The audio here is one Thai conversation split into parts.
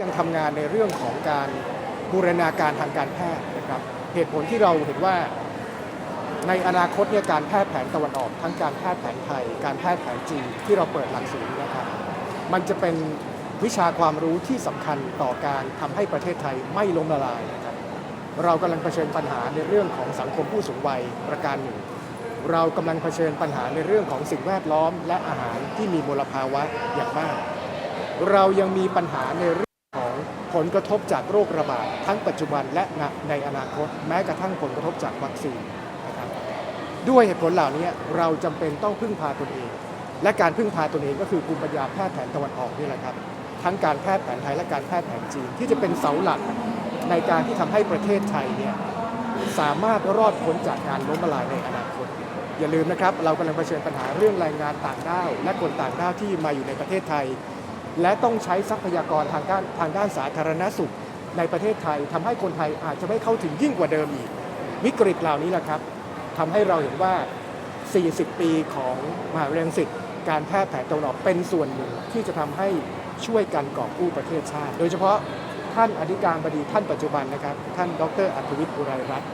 ยังทำงานในเรื่องของการบูรณาการทางการแพทย์นะครับ เหตุผลที่เราเห็นว่าในอนาคตเนี่ยการแพทย์แผนตะวันออก ทั้งการแพทย์แผนไทย การแพทย์แผนจีนที่เราเปิดหลักสูตรนะครับ มันจะเป็นวิชาความรู้ที่สำคัญต่อการทำให้ประเทศไทยไม่ล้มละลายนะครับเรากำลังเผชิญปัญหาในเรื่องของสังคมผู้สูงวัยประการหนึ่ง เรากำลังเผชิญปัญหาในเรื่องของสิ่งแวดล้อมและอาหารที่มีมลภาวะอย่างมาก เรายังมีปัญหาในเรื่องของผลกระทบจากโรคระบาดทั้งปัจจุบันและในอนาคต แม้กระทั่งผลกระทบจากวัคซีนนะครับด้วยเหตุผลเหล่านี้เราจำเป็นต้องพึ่งพาตนเอง และการพึ่งพาตนเองก็คือภูมิปัญญาแพทย์แผนตะวันออกนี่แหละครับ ทั้งการแพทย์แผนไทยและการแพทย์แผนจีนที่จะเป็นเสาหลักในการที่ทำให้ประเทศไทยเนี่ย สามารถรอดพ้นจากการล้มละลายในอนาคต อย่าลืมนะครับ เรากำลังเผชิญปัญหาเรื่องแรงงานต่างด้าว และคนต่างด้าวที่มาอยู่ในประเทศไทย และต้องใช้ทรัพยากรทางด้านทางด้านสาธารณสุข ในประเทศไทยทำให้คนไทยอาจจะไม่เข้าถึงยิ่งกว่าเดิมอีก วิกฤตเหล่านี้แหละครับทำให้เราเห็นว่า 40 ปีของมหาวิทยาลัยรังสิตการแพทย์แผนตะวันออกเป็นส่วนหนึ่งที่จะทำให้ช่วยกันกอบกู้ประเทศชาติ โดยเฉพาะ ท่านอธิการบดีท่านปัจจุบันนะครับ ท่านดรอัธวิทย์อุไรรัตน์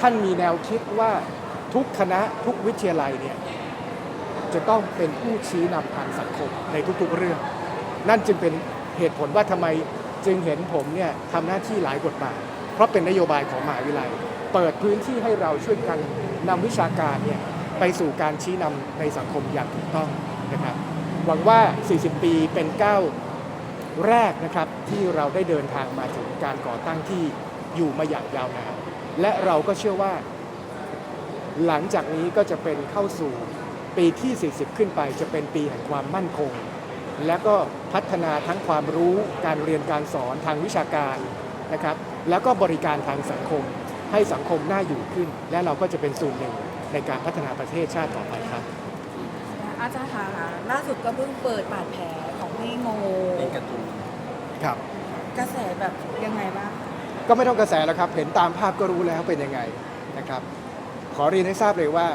ท่านมีแนวคิดว่าทุกคณะทุกวิทยาลัยเนี่ยจะต้องเป็นผู้ชี้นำทางสังคมในทุกๆเรื่อง นั่นจึงเป็นเหตุผลว่าทำไมจึงเห็นผมเนี่ยทำหน้าที่หลายบทบาทเพราะเป็นนโยบายของมหาวิทยาลัย เปิดพื้นที่ให้เราช่วยกันนำวิชาการเนี่ยไปสู่การชี้นำในสังคมอย่างถูกต้องนะครับหวังว่า 40 ปีเป็นก้าว แรกนะครับที่เราได้เดินทางมาถึงการก่อตั้งที่อยู่มาอย่างยาวนานและเราก็เชื่อว่า หลังจากนี้ก็จะเป็นเข้าสู่ปีที่ 40 ขึ้นไปจะเป็นปีแห่งความมั่นคง และก็พัฒนาทั้งความรู้การเรียนการสอนทางวิชาการนะครับแล้วก็บริการทางสังคม ให้สังคมน่าอยู่ขึ้น และเราก็จะเป็นส่วนหนึ่งในการพัฒนาประเทศชาติต่อไปครับ อาจารย์คะล่าสุดก็เพิ่งเปิดบาดแผล ของพี่โมเป็นการ์ตูนครับ กระแสแบบยังไงบ้างก็ไม่ต้องกระแสแล้วครับ เห็นตามภาพก็รู้แล้วเป็นยังไงนะครับ ขอเรียนให้ทราบเลยว่า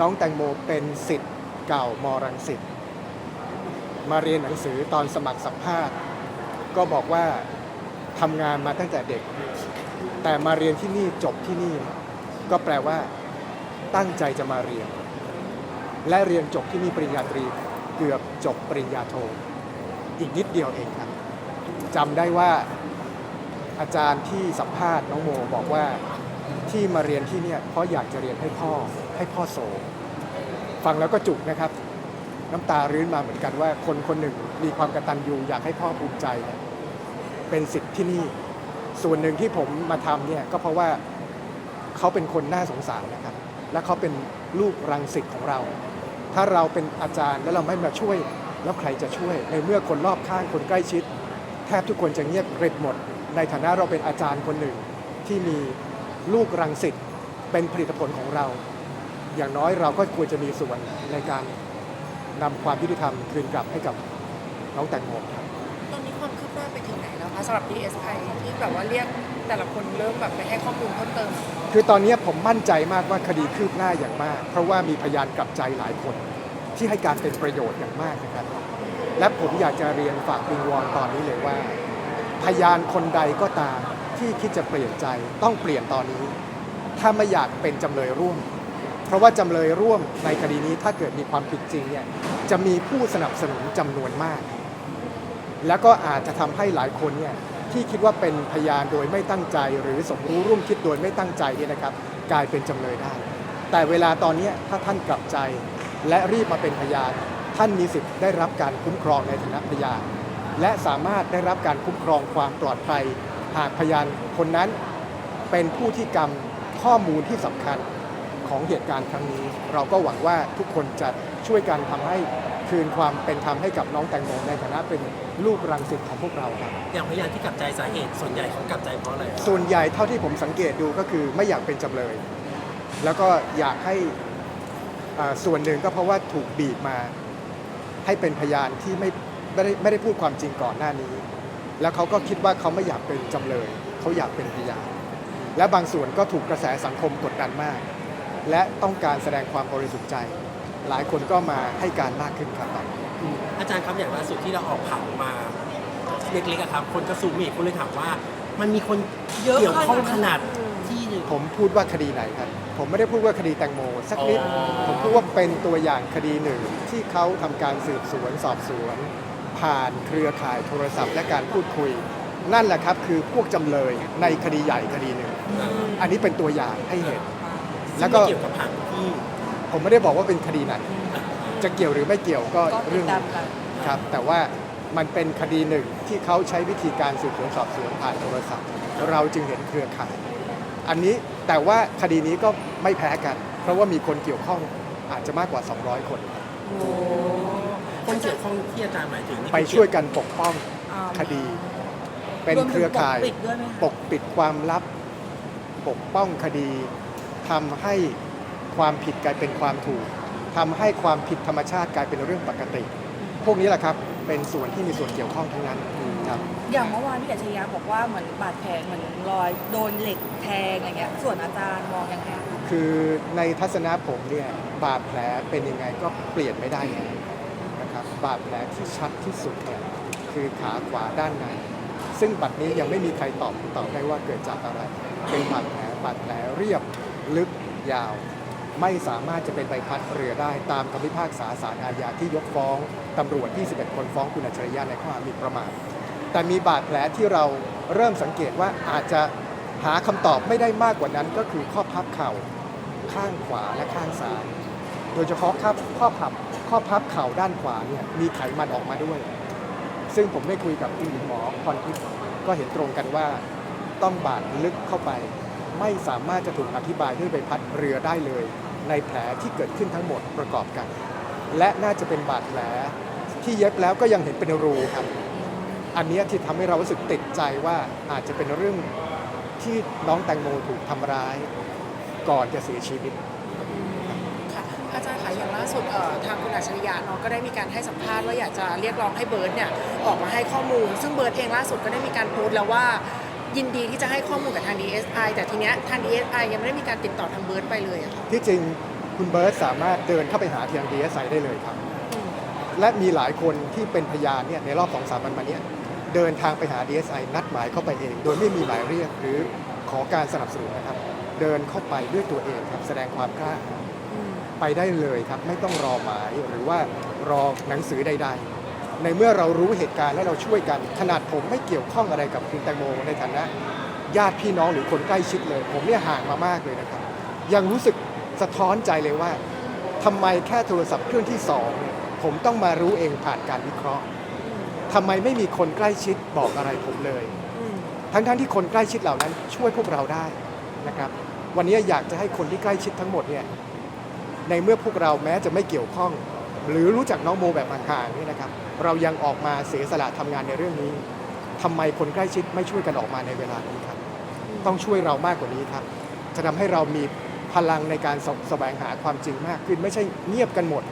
น้องแตงโมเป็นสิทธิ์เก่ามรังสิตมาเรียนหนังสือตอนสมัครสัมภาษณ์ ก็บอกว่าทำงานมาตั้งแต่เด็ก แต่มาเรียนที่นี่จบที่นี่ ก็แปลว่า ตั้งใจจะมาเรียน และเรียนจบที่นี่ปริญญาตรีเกือบจบปริญญาโท อีกนิดเดียวเองครับจำได้ว่าอาจารย์ที่สัมภาษณ์น้องโมบอกว่าที่มาเรียนที่เนี่ยเพราะอยากจะเรียนให้พ่อให้พ่อโสฟังแล้วก็จุกนะครับ น้ำตารื้นมาเหมือนกันว่าคนคนหนึ่งมีความกระตัญญูอยากให้พ่อภูมิใจเนี่ยเป็นสิทธิ์ที่นี่ ส่วนหนึ่งที่ผมมาทำเนี่ยก็เพราะว่าเขาเป็นคนน่าสงสารนะครับ และเขาเป็นลูกรังสิตของเรา ถ้าเราเป็นอาจารย์แล้วเราไม่มาช่วย แล้วใครจะช่วยในเมื่อคนรอบข้างคนใกล้ชิด แทบทุกคนจะเงียบกริบหมด ในฐานะเราเป็นอาจารย์คนหนึ่ง ที่มีลูกรังสิตเป็นผลิตผลของเรา อย่างน้อยเราก็ควรจะมีส่วนในการนำความยุติธรรมคืนกลับให้กับน้องแตงโมครับตอนนี้ความคืบหน้าไปถึงไหนแล้วคะสำหรับ DSI ที่แบบว่าเรียกแต่ละคนเริ่มแบบไปให้ข้อมูลเพิ่มเติม คือตอนนี้ผมมั่นใจมากว่าคดีคืบหน้าอย่างมาก เพราะว่ามีพยานกลับใจหลายคน ที่ให้การเป็นประโยชน์อย่างมากนะครับ และผมอยากจะเรียนฝากวิงวอนตอนนี้เลยว่า พยานคนใดก็ตามที่คิดจะเปลี่ยนใจต้องเปลี่ยนตอนนี้ ถ้าไม่อยากเป็นจำเลยร่วม เพราะว่าจำเลยร่วมในคดีนี้ถ้าเกิดมีความผิดจริงเนี่ยจะมีผู้สนับสนุนจำนวนมาก แล้วก็อาจจะทำให้หลายคนเนี่ยที่คิดว่าเป็นพยานโดยไม่ตั้งใจ หรือสมรู้ร่วมคิดโดยไม่ตั้งใจเนี่ยนะครับ กลายเป็นจำเลยได้ แต่เวลาตอนนี้ถ้าท่านกลับใจ และรีบมาเป็นพยานท่านมีสิทธิ์ได้รับการคุ้มครองในฐานะพยานและสามารถได้รับการคุ้มครองความปลอดภัย หากพยานคนนั้นเป็นผู้ที่กำข้อมูลที่สำคัญของเหตุการณ์ครั้งนี้ เราก็หวังว่าทุกคนจะช่วยกันทำให้คืนความเป็นธรรมให้กับน้องแตงโมในฐานะเป็นลูกรังสิตของพวกเราครับ อย่างพยานที่กลับใจสาเหตุส่วนใหญ่เขากลับใจเพราะอะไรส่วนใหญ่เท่าที่ผมสังเกตดูก็คือไม่อยากเป็นจำเลย แล้วก็อยากให้อ่า ส่วนหนึ่งก็เพราะว่าถูกบีบมา ให้เป็นพยานที่ไม่ไม่ได้ไม่ได้พูดความจริงก่อนหน้านี้ แล้วเขาก็คิดว่าเขาไม่อยากเป็นจำเลยเขาอยากเป็นพยานและบางส่วนก็ถูกกระแสสังคมกดดันมาก และต้องการแสดงความบริสุทธิ์ใจ หลายคนก็มาให้การมากขึ้นครับตอนนี้อืมอาจารย์ครับอย่างล่าสุดที่เราออกข่าวมาเล็กๆอะครับ คนก็ซูมอีกคนเลยถามว่า มันมีคนเยอะเกี่ยวข้องขนาดอืมที่ผมพูดว่าคดีไหนครับ ผมไม่ได้พูดว่าคดีแตงโมสักนิดอ๋อผมพูดว่าเป็นตัวอย่างคดีหนึ่ง ที่เขาทำการสืบสวนสอบสวน ผ่านเครือข่ายโทรศัพท์และการพูดคุย นั่นแหละครับคือพวกจำเลยในคดีใหญ่คดีหนึ่ง อันนี้เป็นตัวอย่างให้เห็น แล้แล้ววก็ก็เกี่ยวกับผังที่ผมไม่ได้บอกว่าเป็นคดีไหนจะเกี่ยวหรือไม่เกี่ยวก็ก็ติเรื่ดองตาหมนึ่งกัน ครับ แต่ว่ามันเป็นคดีหนึ่งที่เขาใช้วิธีการสืบสวนสอบสวนผ่านโทรศัพท์ เราจึงเห็นเครือข่าย อันนี้แต่ว่าคดีนี้ก็ไม่แพ้กัน เพราะว่ามีคนเกี่ยวข้องอาจจะมากกว่า 200 คน คนเกี่ยวข้องที่อาจารย์หมายถึงนี่ไปคือช่วยกันปกป้องอ่าคดี เป็นเครือข่ายวมถึงปกปิดด้วยไหมคะ ปกปิดความลับ ปกป้องคดีทำให้ความผิดกลายเป็นความถูกทำให้ความผิดธรรมชาติกลายเป็นเรื่องปกติ พวกนี้แหละครับเป็นส่วนที่มีส่วนเกี่ยวข้องทั้งนั้น ครับ อย่างเมื่อวานพี่อัจฉริยะบอกว่าเหมือนบาดแผลเหมือนรอยโดนเหล็กแทงอะไรเงี้ย ส่วนอาจารย์มองยังไงคะคือในทัศนะผมเนี่ยบาดแผลเป็นยังไงก็เปลี่ยนไม่ได้แล้วนะครับบาดแผลที่ชัดที่สุดเนี่ยคือขาขวาด้านในซึ่งบัดนี้ยังไม่มีใครตอบตอบได้ว่าเกิดจากอะไร เป็นบาดแผลบาดแผลเรียบลึกยาว ไม่สามารถจะเป็นใบพัดเรือได้ตามคำพิพากษาศาลอาญาที่ยกฟ้องตำรวจ 21 คนฟ้องคุณอัจฉริยะในข้อหาหมิ่นประมาท แต่มีบาดแผลที่เราเริ่มสังเกตว่าอาจจะหาคำตอบไม่ได้มากกว่านั้น ก็คือข้อพับเข่าข้างขวาและข้างซ้ายโดยเฉพาะครับข้อพับข้อพับเข่าด้านขวาเนี่ยมีไขมันออกมาด้วย ซึ่งผมได้คุยกับคุณหญิงหมอพรทิพย์ก็เห็นตรงกันว่าต้องบาดลึกเข้าไป ไม่สามารถจะถูกอธิบายด้วยใบพัดเรือได้เลย ในแผลที่เกิดขึ้นทั้งหมดประกอบกัน และน่าจะเป็นบาดแผลที่เย็บแล้วก็ยังเห็นเป็นรูครับ อันเนี้ยที่ทำให้เรารู้สึกติดใจว่าอาจจะเป็นเรื่องที่น้องแตงโมถูกทำร้าย ก่อนจะเสียชีวิตค่ะอาจารย์คะอย่างล่าสุดเอ่อทางคุณอัจฉริยะเนาะก็ได้มีการให้สัมภาษณ์ว่าอยากจะเรียกร้องให้เบิร์ตเนี่ยออกมาให้ข้อมูล ซึ่งเบิร์ตเองล่าสุดก็ได้มีการโพสต์แล้วว่ายินดีที่จะให้ข้อมูลกับทาง DSI แต่ทีเนี้ยทาง DSI ยังไม่ได้มีการติดต่อทางเบิร์ตไปเลยอะค่ะที่จริงคุณเบิร์ตสามารถเดินเข้าไปหาทางดีเอสไได้เลยครับ และมีหลายคนที่เป็นพยานเนี่ยในรอบสองสามวันมาเนี้ย เดินทางไปหา DSI นัดหมายเข้าไปเอง โดยไม่มีหมายเรียกหรือขอการสนับสนุนนะครับ เดินเข้าไปด้วยตัวเองครับแสดงความกล้าหาญไปได้เลยครับไม่ต้องรอหมายหรือว่ารอหนังสือใด ๆ ในเมื่อเรารู้เหตุการณ์และเราช่วยกัน ขนาดผมไม่เกี่ยวข้องอะไรกับคุณแตงโมในฐานะญาติพี่น้องหรือคนใกล้ชิดเลย ผมเนี่ยห่างมามากเลยนะครับ ยังรู้สึกสะท้อนใจเลยว่าทำไมแค่โทรศัพท์เครื่องที่สองเนี่ยผมต้องมารู้เองผ่านการวิเคราะห์ ทำไมไม่มีคนใกล้ชิดบอกอะไรผมเลย ทั้งๆที่คนใกล้ชิดเหล่านั้นช่วยพวกเราได้นะครับ วันนี้อยากจะให้คนที่ใกล้ชิดทั้งหมดเนี่ยในเมื่อพวกเราแม้จะไม่เกี่ยวข้อง หรือรู้จักน้องโมแบบห่างๆเนี่ยนะครับ เรายังออกมาเสียสละทำงานในเรื่องนี้ทำไมคนใกล้ชิดไม่ช่วยกันออกมาในเวลานี้ครับ ต้องช่วยเรามากกว่านี้ครับ จะทำให้เรามีพลังในการสแสวงหาความจริงมากขึ้น ไม่ใช่เงียบกันหมด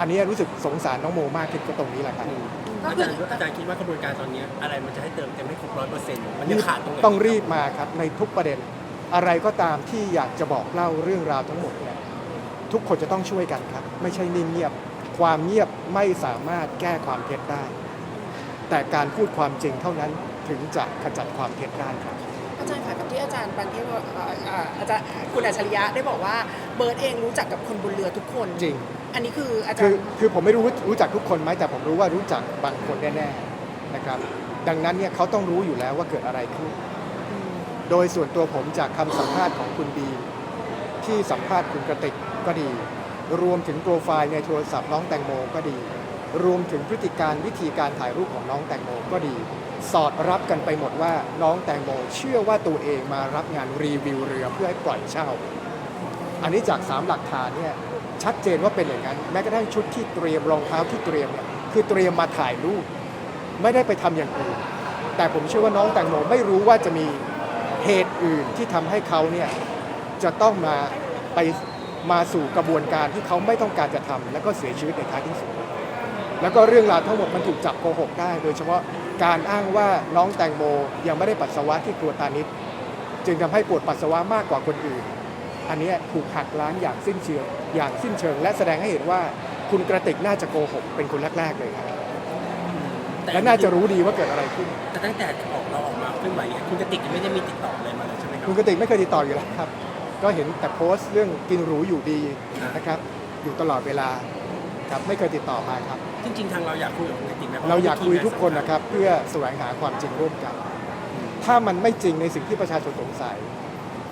อันนี้รู้สึกสงสารน้องโมมากขึ้นก็ตรงนี้แหละครับก็ อาคืจาอรย์อาจารย์คิดว่ากระบวนการตอนเนี้ยอะไรมันจะให้เติมเต็มให้ครบร้อยเปอร์เซ็นต์มันยังขาดตรงไหนต้องรีบมาครับในทุกประเด็น อะไรก็ตามที่อยากจะบอกเล่าเรื่องราวทั้งหมดเนี่ยทุกคนจะต้องช่วยกันครับ ไม่ใช่นิ่งเงียบ ความเงียบไม่สามารถแก้ความเท็จได้ แต่การพูดความจริงเท่านั้นถึงจะขจัดความเท็จได้ครับอาจารย์ค่ะกับที่อาจารย์ปันเทพเอ่อเอ่ออาจารย์คุณอัจฉริยะได้บอกว่าเบิร์ตเองรู้จักกับคนบนเรือทุกคนจริง อันนี้คืออาจาคืรอย์ คือผมไม่รู้รู้จักทุกคนไหมแต่ผมรู้ว่ารู้จักบางคนแน่ๆนะครับ ดังนั้นเนี่ยเขาต้องรู้อยู่แล้วว่าเกิดอะไรขึ้น โดยส่วนตัวผมจากคำสัมภาษณ์ของคุณบีที่สัมภาษณ์คุณกระติกก็ดี รวมถึงโปรไฟล์ในโทรศัพท์น้องแตงโมก็ดี รวมถึงพฤติการวิธีการถ่ายรูปของน้องแตงโมก็ดี สอดรับกันไปหมดว่าน้องแตงโมเชื่อว่าตัวเองมารับงานรีวิวเรือเพื่อให้ปล่อยเช่า อันนี้จากสามหลักฐานเนี่ย ชัดเจนว่าเป็นอย่างนั้น แม้กระทั่งชุดที่เตรียมรองเท้าที่เตรียมเนี่ยคือเตรียมมาถ่ายรูปไม่ได้ไปทำอย่างอื่น แต่ผมเชื่อว่าน้องแตงโมไม่รู้ว่าจะมีเหตุอื่นที่ทำให้เขาเนี่ยจะต้องมาไปมาสู่กระบวนการที่เขาไม่ต้องการจะทำแล้วก็เสียชีวิตในท้ายที่สุด แล้วก็เรื่องราวทั้งหมดมันถูกจับโกหกได้ โดยเฉพาะการอ้างว่าน้องแตงโมยังไม่ได้ปัสสาวะที่ครัวตานิดจึงทำให้ปวดปัสสาวะมากกว่าคนอื่น อันเนี้ยถูกหักล้างอย่างสิ้นเชิงอย่างสิ้นเชิง และแสดงให้เห็นว่าคุณกระติกน่าจะโกหกเป็นคนแรกๆเลยครับแต่และน่าจะรู้ดีว่าเกิดอะไรขึ้น แต่ตั้งแต่ออกเราออกมาเคลื่อนไหวเนี่ยคุณกติกยังไม่ได้มีติดต่ออะไรมาเลยใช่ไหมครัคุบณกติกไม่เคยติดต่ออยู่แล้วครับ ก็เห็นแต่โพสต์เรื่องกินหรูอยู่ดีนะครับ อยู่ตลอดเวลาครับไม่เคยติดต่อมาครับ จริงๆทางเราอยากคุยกับคุณกติกไหมพะเราอยากคุยทุกคนนะครับ เพื่อแสวงหาความจริงร่วมกัน ถ้ามันไม่จริงในสิ่งที่ประชาชนสงสัย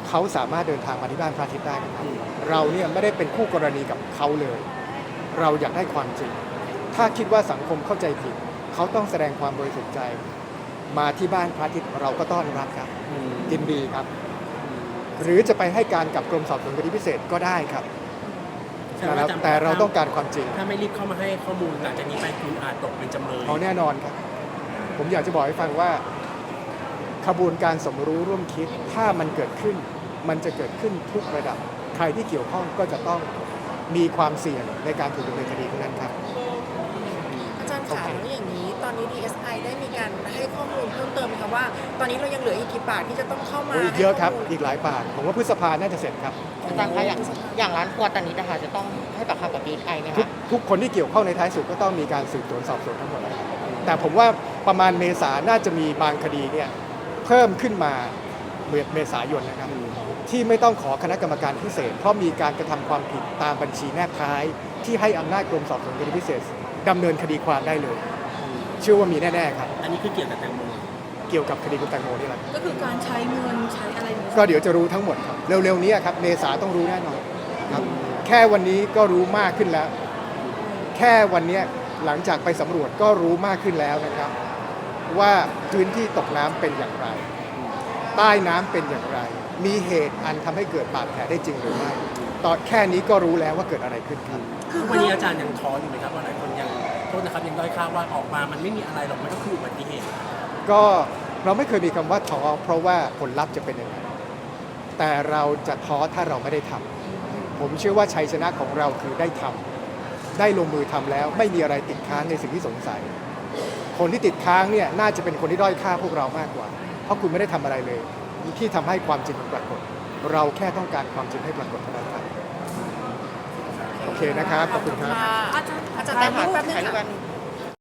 เขาสามารถเดินทางมาที่บ้านพระอาทิตย์ได้นะครับ เราเนี่ยไม่ได้เป็นคู่กรณีกับเขาเลย เราอยากได้ความจริง ถ้าคิดว่าสังคมเข้าใจผิด เขาต้องแสดงความบริสุทธิ์ใจ มาที่บ้านพระอาทิตย์เราก็ต้อนรับครับอืมยินดีครับ หรือจะไปให้การกับกรมสอบสวนคดีพิเศษก็ได้ครับแสดแต่งเราว่าจำแต่เราต้องการความจริง ถ้าไม่รีบเข้ามาให้ข้อมูลหลังจากนี้ไปคุณอาจตกเป็นจำเลยเอาแน่นอนครับ ผมอยากจะบอกให้ฟังว่าขบวนการสมรู้ร่วมคิดถ้ามันเกิดขึ้น มันจะเกิดขึ้นทุกระดับ ใครที่เกี่ยวข้องก็จะต้องมีความเสี่ยงในการถูกดำเนินคดีทั้งนั้นครับ อาจารย์โอขาเคแล้วอย่างนี้ตอนนี้ DSI ได้มีการให้ข้อมูลเพิ่มเติมไหมคะว่า ตอนนี้เรายังเหลืออีกกี่ปากที่จะต้องเข้ามาโอ้อีกเยอะครับให้ข้มูลอีกหลายปาก ผมว่าพฤษภาน่าจะเสร็จครับ อาจารย์คะอย่างอย่างร้านครัวตอนนี้นะคะจะต้องให้ปากคำกับดีไอไหมทุกคะทุกคนที่เกี่ยวข้องในท้ายสุดก็ต้องมีการสืบสวนสอบสวนทั้งหมดนะครับแต่ผมว่าประมาณเมษาน่าจะมีบางคดีเนี่ยเพิ่มขึ้นมาเมเมษายนนะครับ ที่ไม่ต้องขอคณะกรรมการพิเศษ เพราะมีการกระทำความผิดตามบัญชีแนบท้าย ที่ให้อำนาจกรมสอบสวนคดีพิเศษดำเนินคดีความได้เลย เชื่อว่ามีแน่ๆครับ อันนี้คือเกี่ยวกับแตงโมเกี่ยวกับคดีคุณแตงโมนี่แหละก็คือการใช้เงินใช้อะไรอย่างนี้ก็เดี๋ยวจะรู้ทั้งหมดครับเร็วๆนี้ครับเมษาต้องรู้แน่นอนครับแค่วันนี้ก็รู้มากขึ้นแล้ว แค่วันเนี้ยหลังจากไปสำรวจก็รู้มากขึ้นแล้วนะครับ ว่าพื้นที่ตกน้ำเป็นอย่างไร ใต้น้ำเป็นอย่างไร มีเหตุอันทำให้เกิดบาดแผลได้จริงหรือไม่ตอนแค่นี้ก็รู้แล้วว่าเกิดอะไรขึ้นครับทุกวันนี้อาจารย์ยังท้ออยู่ไหมครับว่าหลายคนยังโทษนะครับยังด้อยค่าว่าออกมามันไม่มีอะไรหรอกมันก็คืออุบัติเหตุ ก็เราไม่เคยมีคำว่าท้อเพราะว่าผลลัพธ์จะเป็นยังไงแต่เราจะท้อถ้าเราไม่ได้ทำผมเชื่อว่าชัยชนะของเราคือได้ทำได้ลงมือทำแล้ว ไม่มีอะไรติดค้างในสิ่งที่สงสัย คนที่ติดค้างเนี่ยน่าจะเป็นคนที่ด้อยค่าพวกเรามากกว่า เพราะคุณไม่ได้ทำอะไรเลย ที่ทำให้ความจริงมันปรากฏ เราแค่ต้องการความจริงให้ปรากฏเท่านั้นครับโอเคนะครับ ขอบคุณครับค่ะอาจารย์อาจารย์แป๊บค่ะนึงแป๊บนึงถ่ายรูปกัค่ะน